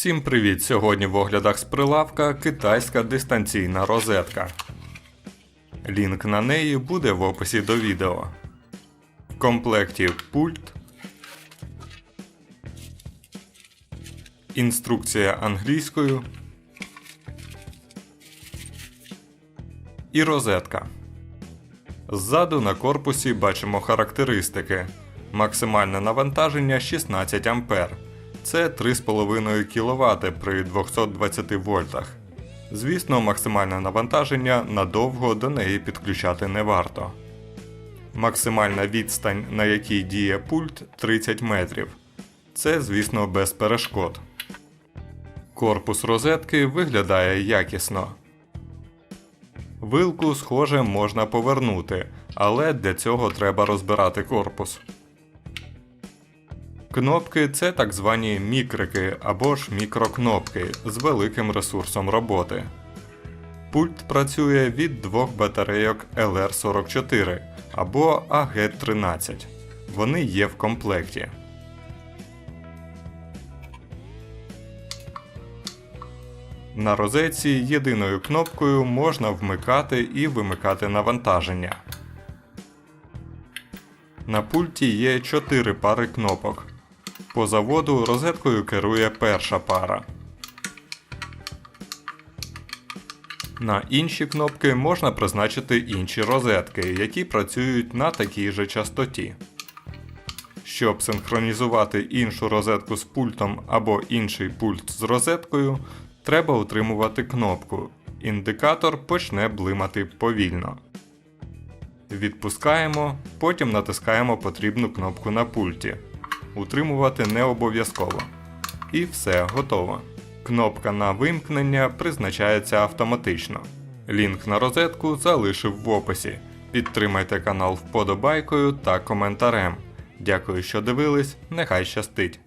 Всім привіт! Сьогодні в оглядах з прилавка китайська дистанційна розетка. Лінк на неї буде в описі до відео. В комплекті пульт. Інструкція англійською. І розетка. Ззаду на корпусі бачимо характеристики. Максимальне навантаження 16 А. Це 3,5 кВт при 220 вольтах. Звісно, максимальне навантаження надовго до неї підключати не варто. Максимальна відстань, на якій діє пульт 30 метрів. Це, звісно, без перешкод. Корпус розетки виглядає якісно. Вилку, схоже, можна повернути, але для цього треба розбирати корпус. Кнопки це так звані мікрики або ж мікрокнопки з великим ресурсом роботи. Пульт працює від двох батарейок LR44 або AG13. Вони є в комплекті. На розетці єдиною кнопкою можна вмикати і вимикати навантаження. На пульті є 4 пари кнопок. По заводу розеткою керує перша пара. На інші кнопки можна призначити інші розетки, які працюють на такій же частоті. Щоб синхронізувати іншу розетку з пультом або інший пульт з розеткою, треба утримувати кнопку. Індикатор почне блимати повільно. Відпускаємо, потім натискаємо потрібну кнопку на пульті. Утримувати не обов'язково. І все готово. Кнопка на вимкнення призначається автоматично. Лінк на розетку залишив в описі. Підтримайте канал вподобайкою та коментарем. Дякую, що дивились, нехай щастить!